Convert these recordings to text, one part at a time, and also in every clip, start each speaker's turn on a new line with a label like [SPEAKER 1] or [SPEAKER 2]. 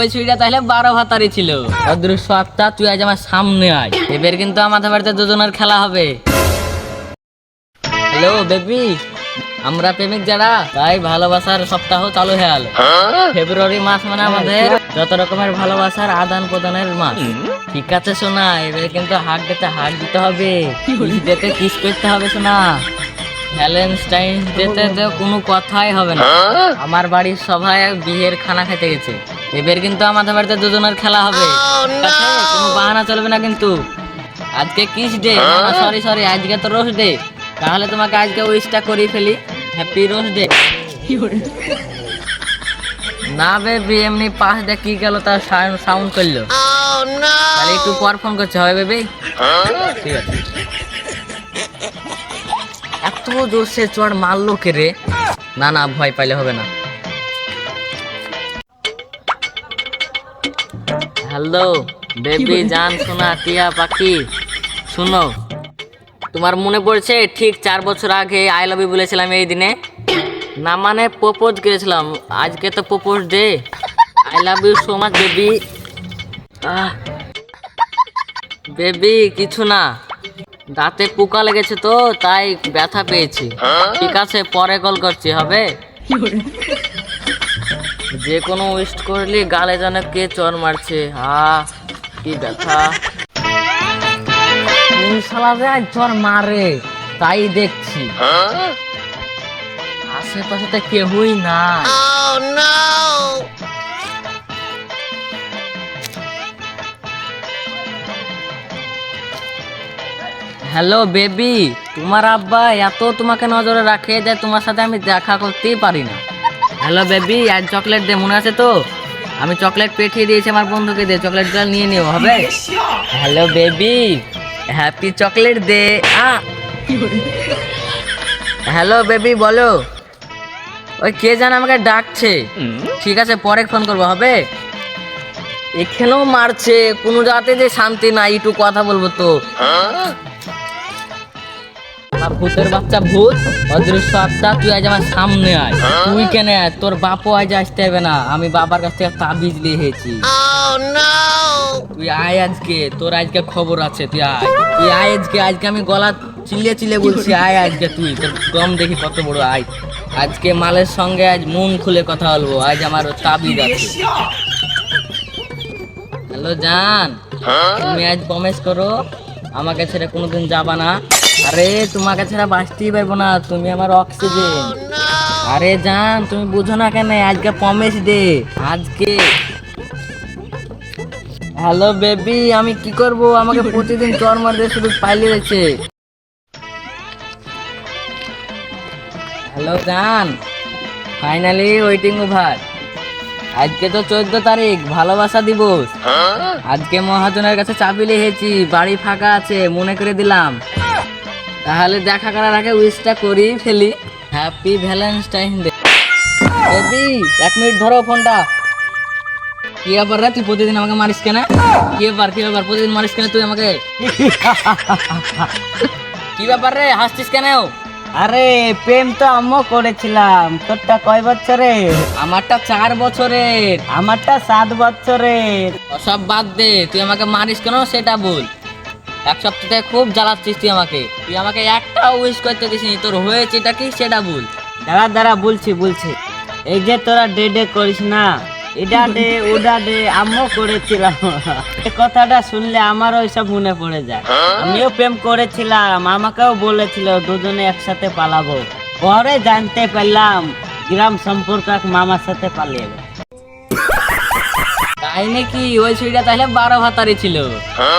[SPEAKER 1] ওই ছুরিটা তাহলে বারো ভাতারি ছিল। অদৃশ্য আত্মা তুই আজ আমার সামনে আয়। এবার কিন্তু আমাদের বাড়িতে দুজনের খেলা হবে। Hello baby. আমরা প্রেমিক যারা তাই ভালোবাসার সপ্তাহ চালু হয়ে গেল ফেব্রুয়ারি মাস মানে আমাদের যত রকমের ভালোবাসার আদান প্রদানের মাস। ঠিক আছে সোনা এবার কিন্তু হাক দিতে হাক দিতে হবে। কিস দিতে কিস করতে হবে সোনা। ভ্যালেন্টাইন্স ডেতে তো কোনো কথাই হবে না। আমার বাড়ির সবাই বিয়ের খানা খেতে গেছে। এবার কিন্তু আমাদের বাড়িতে দুজনের খেলা হবে। কোনো বাহানা চলবে না কিন্তু। আজকে কিস ডে? সরি সরি আজকে তো রোজ ডে। তাহলে তোমাকে আজকে উইশটা করি ফেলি। Happy rose day. না বেবি এমনি পাশ দিয়ে কি গেল তার সাউন্ড করল। তাহলে একটু পর ফোন করছে হয় বেবি ঠিক আছে। এত জোরসে চড় মারলো কে রে? না না ভয় পাইলে হবে না। হ্যালো বেবি জান শোনা টিয়া পাখি শুনো তোমার মনে পড়ছে ঠিক চার বছর আগে আই লাভ ইউ বলেছিলাম এই দিনে? না মানে প্রপোজ করেছিলাম আজকে তো propose day. I love you so much baby baby কিছু না। দাঁতে পোকা লেগেছে তো তাই ব্যথা পেয়েছি। ঠিক আছে পরে কল করছি হবে? যে কোনো ওয়েস্ট করলে গালে যেন কে চর মারছে। হা কি ব্যথা। চর মারে তাই দেখছি। আশেপাশে তো কেউই না হ্যালো বেবি তোমার আব্বা এত তোমাকে নজরে রাখে যে তোমার সাথে আমি দেখা করতেই পারি না। হ্যালো বেবি আজ চকলেট দে মনে আছে তো? আমি চকলেট পেঠিয়ে দিয়েছি আমার বন্ধুকে দে চকলেটটা নিয়ে নিও হবে? Hello baby happy chocolate day আ। হ্যালো বেবি বলো। ওই কে জানে আমাকে ডাকছে। ঠিক আছে পরে ফোন করব হবে? এখানেও মারছে কোনো জাতে যে শান্তি নাই একটু কথা বলব তো। আমার ভূতের বাচ্চা ভূত? অদৃশ্য আত্মা তুই আজ আমার সামনে আয়। তুই কেন? তোর বাপও আজ আসতে হবে না। আমি বাবার কাছ থেকে তাবিজ লিখেছি। তুই আয় আজকে। তোর আজকে খবর আছে তুই আয়। তুই আয় আজকে। আজকে আমি গলা চিল্লে চিল্লে বলছি আয় আজকে তুই। তোর দম দেখি কত বড় আয়। আজকে মালের সঙ্গে আজ মন খুলে কথা বলব। আজ আমার তাবিজ আছে। হ্যালো জান। তুমি আজ প্রমিস করো আমাকে ছেড়ে কোনোদিন যাবা না। আরে তোমাকে ছাড়া বাঁচতেই পারব না তুমি আমার অক্সিজেন আরে জান তুমি বুঝো না কেন আজকে প্রমিস দে আজকে। হ্যালো বেবি আমি কি করব? আমাকে প্রতিদিন চর মারতে শুধু পাইলে রয়েছে হ্যালো জান ফাইনালি ওয়েটিং ওভার আজকে তো চোদ্দ তারিখ ভালোবাসা দিবস। আজকে মহাজনের কাছে চাবি লিখেছি বাড়ি ফাঁকা আছে মনে করে দিলাম। তাহলে দেখা করার আগে উইশটা করি ফেলি। হ্যাপি ভ্যালেন্টাইন ডে বেবি এক মিনিট ধরো ফোনটা। কি ব্যাপার রে তুই প্রতিদিন আমাকে মারিস কেন? কি ব্যাপার কি ব্যাপার প্রতিদিন মারিস কেন তুই আমাকে? কি ব্যাপার রে হাসছিস কেন?
[SPEAKER 2] আরে প্রেম তো আমিও করেছিলাম। তোরটা কয় বছরের?
[SPEAKER 1] আমারটা চার বছরের।
[SPEAKER 2] আমারটা সাত বছরের।
[SPEAKER 1] সব বাদ দে তুই আমাকে মারিস কেন সেটা বল। এক সপ্তাহ থেকে খুব জ্বালাচ্ছিস তুই আমাকে। তুই আমাকে একটা উইশ করতে দিসনি, তোর হয়েছে এটা কি সেটা বল।
[SPEAKER 2] দাঁড়া দাঁড়া, বলছি বলছি। এই যে তোরা ডে ডে করিস না, এটা ডে, ওটা ডে আমিও করেছিলাম। এই কথাটা শুনলে আমারও ওইসব মনে পড়ে যায়। আমিও প্রেম করেছিলাম, আমাকেও বলেছিল দুজনে একসাথে পালাবো। পরে জানতে পারলাম, গ্রাম সম্পর্ক এক মামার সাথে পালিয়ে গেল।
[SPEAKER 1] তাই নাকি ওই ছুরিটা তাহলে বারো ভাতারি ছিল?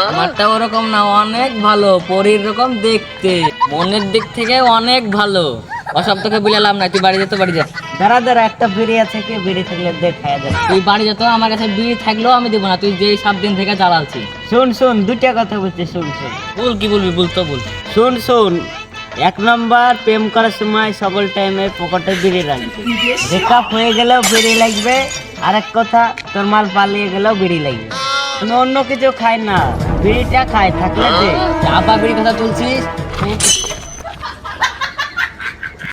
[SPEAKER 1] আমারটা ওরকম না অনেক ভালো পরীর রকম দেখতে। মনের দিক থেকে অনেক ভালো। অসব তোকে বুঝালাম না তুই বাড়ি যেতে বাড়ি যা।
[SPEAKER 2] দাঁড়া দাঁড়া একটা বিড়ি আছে কি? বিড়ি থাকলে দে খাইয়া দে
[SPEAKER 1] তুই বাড়ি যেত আমার কাছে বিয়ে থাকলেও আমি দেবো না তুই যেই সাত দিন থেকে জ্বালাচ্ছিস
[SPEAKER 2] শুন শুন দুইটা কথা বলছি শুন শুন।
[SPEAKER 1] বল কি বলবি বল তো বল।
[SPEAKER 2] শুন শুন এক নম্বর প্রেম করার সময় সকল টাইমে পকেটে বিড়ি রাখবে। ব্রেকআপ হয়ে গেলেও বিড়ি লাগবে আরেক কথা, তোর মাল পালিয়ে গেলেও বিড়ি লাগবে। আমি অন্য কিছু খাই না, বিড়িটা খাই, থাকলে যে
[SPEAKER 1] চাপা বিড়ি কথা তুলছিস?